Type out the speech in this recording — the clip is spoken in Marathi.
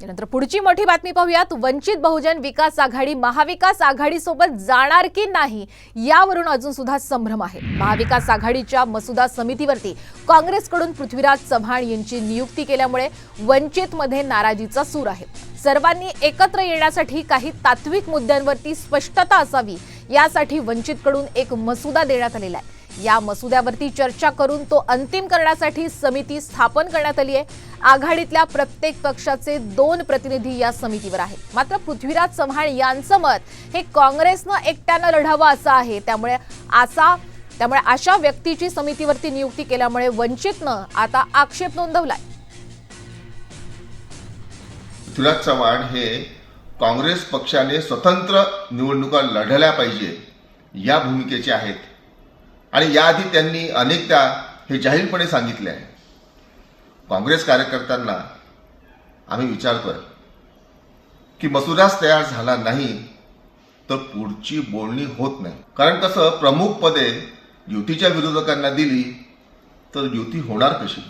यानंतर पुढची मोठी बातमी पाहूयात. वंचित बहुजन विकास आघाडी महाविकास आघाडीसोबत जाणार की नाही यावरून अजून सुद्धा संभ्रम आहे. महाविकास आघाडीच्या मसुदा समितीवरती काँग्रेसकडून पृथ्वीराज चव्हाण यांची नियुक्ती केल्यामुळे वंचितमध्ये नाराजीचा सूर आहे. सर्वांनी एकत्र येण्यासाठी काही तात्विक मुद्द्यांवरती स्पष्टता असावी यासाठी वंचितकडून एक मसुदा देण्यात आलेला आहे. या मसुद्यावरती चर्चा करून तो अंतिम करण्यासाठी समिती स्थापन करण्यात आली आहे. आघाडीतल्या प्रत्येक पक्षाचे दोन प्रतिनिधी या समितीवर आहेत. मात्र पृथ्वीराज चव्हाण यांचं मत हे काँग्रेसनं एकट्यानं लढावं असं आहे. त्यामुळे असा त्यामुळे अशा व्यक्तीची समितीवरती नियुक्ती केल्यामुळे वंचितनं आता आक्षेप नोंदवलाय. पृथ्वीराज चव्हाण हे काँग्रेस पक्षाने स्वतंत्र निवडणुका लढल्या पाहिजे या भूमिकेचे आहेत. आणि याआधी त्यांनी अनेकदा हे जाहीरपणे सांगितले आहे. काँग्रेस कार्यकर्त्यांना आम्ही विचारतोय की मसुदाच तयार झाला नाही तर पुढची बोलणी होत नाही. कारण कसं प्रमुख पदे युतीच्या विरोधकांना दिली तर युती होणार कशी?